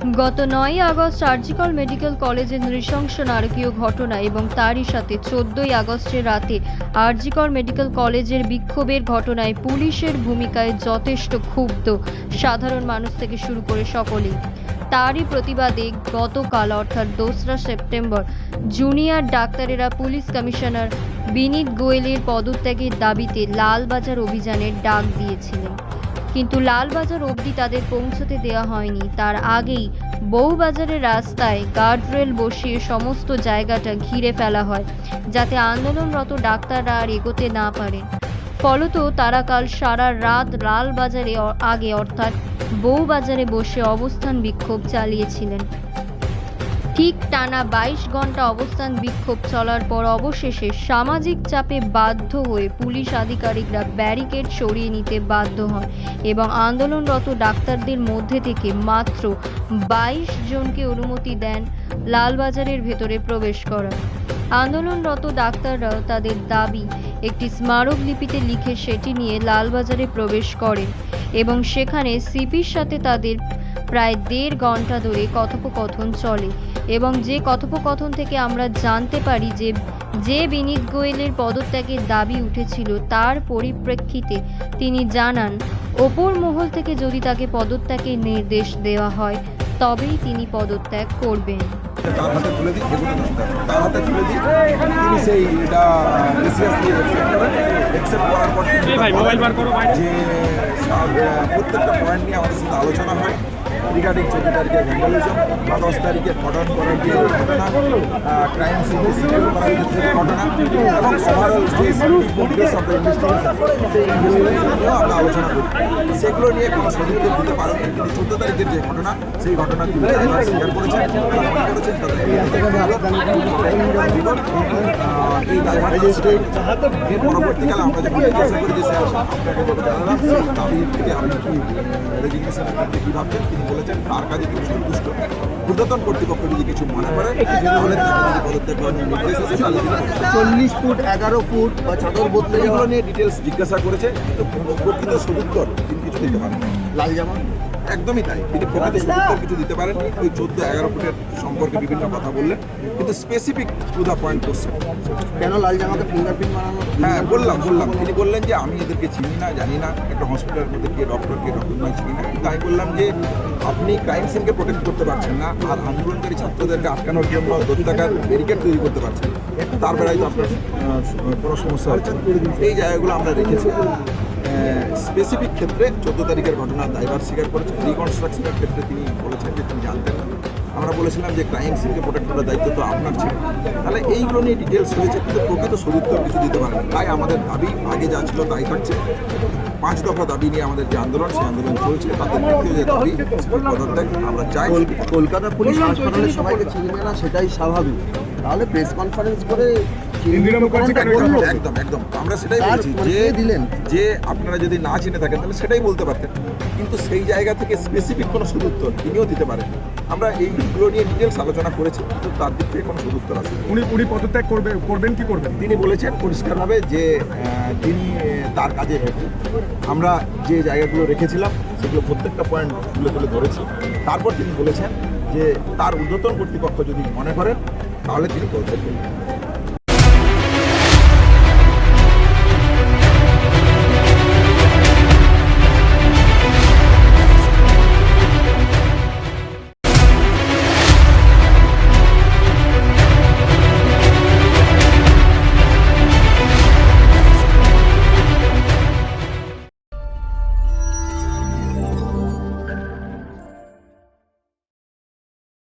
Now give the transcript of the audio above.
গত নয় August surgical medical কলেজের নৃশংস নারকীয় ঘটনা এবং তারই সাথে চোদ্দই আগস্টের রাতে আরজিকর মেডিকেল কলেজের বিক্ষোভের ঘটনায় পুলিশের ভূমিকায় যথেষ্ট ক্ষুব্ধ সাধারণ মানুষ থেকে শুরু করে সকলেই। তারই প্রতিবাদে গতকাল অর্থাৎ দোসরা সেপ্টেম্বর জুনিয়র ডাক্তারেরা পুলিশ কমিশনার বিনীত গোয়েলের পদত্যাগের দাবিতে লালবাজার অভিযানের ডাক দিয়েছিলেন। কিন্তু লালবাজার অবধি তাদের পৌঁছতে দেওয়া হয়নি। তার আগেই বউবাজারের রাস্তায় গার্ডরেল বসিয়ে সমস্ত জায়গাটা ঘিরে ফেলা হয়, যাতে আন্দোলনরত ডাক্তাররা আর এগোতে না পারে। ফলত তারা কাল সারা রাত লালবাজারে আগে অর্থাৎ বউবাজারে বসে অবস্থান বিক্ষোভ চালিয়েছিলেন। ঠিক টানা বাইশ ঘণ্টা অবস্থান বিক্ষোভ চলার পর অবশেষে সামাজিক চাপে বাধ্য হয়ে পুলিশ আধিকারিকরা ব্যারিকেড সরিয়ে নিতে বাধ্য হন এবং আন্দোলনরত ডাক্তারদের মধ্যে থেকে মাত্র বাইশ জনকে অনুমতি দেন লালবাজারের ভেতরে প্রবেশ করার। আন্দোলনরত ডাক্তাররাও তাদের দাবি, একটি স্মারকলিপিতে লিখে সেটি নিয়ে লালবাজারে প্রবেশ করেন এবং সেখানে সিপির সাথে তাদের প্রায় দেড় ঘণ্টা ধরে কথোপকথন চলে। এবং যে কথোপকথন থেকে আমরা জানতে পারি যে যে বিনীত গোয়েলের পদত্যাগের দাবি উঠেছিল তার পরিপ্রেক্ষিতে তিনি জানান ওপর মহল থেকে যদি তাকে পদত্যাগের নির্দেশ দেওয়া হয় তবেই তিনি পদত্যাগ করবেন তার হাতে তুলে দিই এগুলো করতে হবে। তার হাতে তুলে দিই তিনি সেই এটা সিরিয়াসলি অ্যাকসেপ্ট করেন অ্যাকসেপ্ট করার পর তিনি এই ভাই, মোবাইল বার করো বাইরে। যে প্রত্যেকটা পয়েন্ট নিয়ে আমাদের সাথে আলোচনা হয় রিগার্ডিং চোদ্দ তারিখে ভ্যান্ডালিজম বা দশ তারিখে কটন করার যে ঘটনা ক্রাইম সিকিউর করার ক্ষেত্রে ঘটনা, এবং ওভারঅল যে ইনভেস্টিগেশন আমরা আলোচনা করি। সেগুলো নিয়ে কোনো সদুত্তর দিতে পারেন কিন্তু চোদ্দ তারিখের যে ঘটনা, সেই ঘটনা তিনি ড্রাইভার স্বীকার করেছেন। তারা করেছেন এই পরবর্তীকালে আমরা যখন জিজ্ঞাসা করি যে স্যার, আপনাকে জানালাম থেকে আপনি কি কী ভাবছেন? তিনি বলেছেন তার কাজে তিনি সন্তুষ্ট? পুরাতন কর্তৃপক্ষ যদি কিছু মনে করে তাহলে তাকে যদি পদত্যাগ করানোর নির্দেশ আছে তাহলে চল্লিশ ফুট এগারো ফুট বা চাদর বদলে এগুলো নিয়ে ডিটেলস জিজ্ঞাসা করেছে তো প্রকৃত সদুত্তর তিনি কিছু দিতে পারেন লাল জামা? একদমই তাই। তিনি প্রকৃত কিছু দিতে পারেন ওই চোদ্দ এগারো ফুটের সম্পর্কে বিভিন্ন কথা বললেন। কিন্তু specific to the point question কেন লাল জামাকে ফিঙ্গারপ্রিন্ট বানানো? হ্যাঁ বললাম বললাম। তিনি বললেন যে আমি এদেরকে চিনি না জানি না একটা হসপিটালের মধ্যে কে ডক্টর কে ডক্টর নয় চিনি না। কিন্তু আমি বললাম যে আপনি ক্রাইম সিনকে প্রোটেক্ট করতে পারছেন না। আর আন্দোলনকারী ছাত্রদেরকে আটকানোর জন্য দত্তাকার ব্যারিকেড তৈরি করতে পারছেন। না। তার বেলায় তো আপনার কোনো সমস্যা হচ্ছে এই জায়গাগুলো আমরা রেখেছি। স্পেসিফিক ক্ষেত্রে চোদ্দ তারিখের ঘটনা দায়ভার স্বীকার করেছেন। রিকনস্ট্রাকশনের ক্ষেত্রে তিনি বলেছেন যে তিনি জানতেন না। আমরা বলেছিলাম যে ক্রাইম সিনকে প্রোটেক্ট করার দায়িত্ব তো আপনার ছিল। তাহলে এইগুলো নিয়ে ডিটেলস হয়েছে কিন্তু প্রকৃত সদুত্তর কিছু দিতে পারেন। তাই আমাদের দাবি আগে যা ছিল তাই থাকছে। পাঁচ দফা দাবি নিয়ে আমাদের যে আন্দোলন সেই আন্দোলন চলছে। তাদের দ্বিতীয় যে দাবি পদত্যাগ আমরা চাই। কল- কলকাতা পুলিশ হাসপাতালে সবাইকে চিনবে না সেটাই স্বাভাবিক। তাহলে প্রেস কনফারেন্স করে একদম একদম। আমরা সেটাই বলছি মানে যে দিলেন? যে আপনারা যদি না চিনে থাকেন তাহলে সেটাই বলতে পারতেন। কিন্তু সেই জায়গা থেকে স্পেসিফিক কোনো সদুত্তর তিনিও দিতে পারেন আমরা এইগুলো নিয়ে ডিটেলস আলোচনা করেছি কিন্তু তার দিক থেকে কোনো সদুত্তর আছে। উনি উনি পদত্যাগ করবে করবেন কি করবেন? তিনি বলেছেন পরিষ্কারভাবে যে তিনি তার কাজে আমরা যে জায়গাগুলো রেখেছিলাম সেগুলো প্রত্যেকটা পয়েন্ট তুলে তুলে ধরেছি। তারপর তিনি বলেছেন যে তার ঊর্ধ্বতন কর্তৃপক্ষ যদি মনে করেন তাহলে তিনি পদত্যাগ করবেন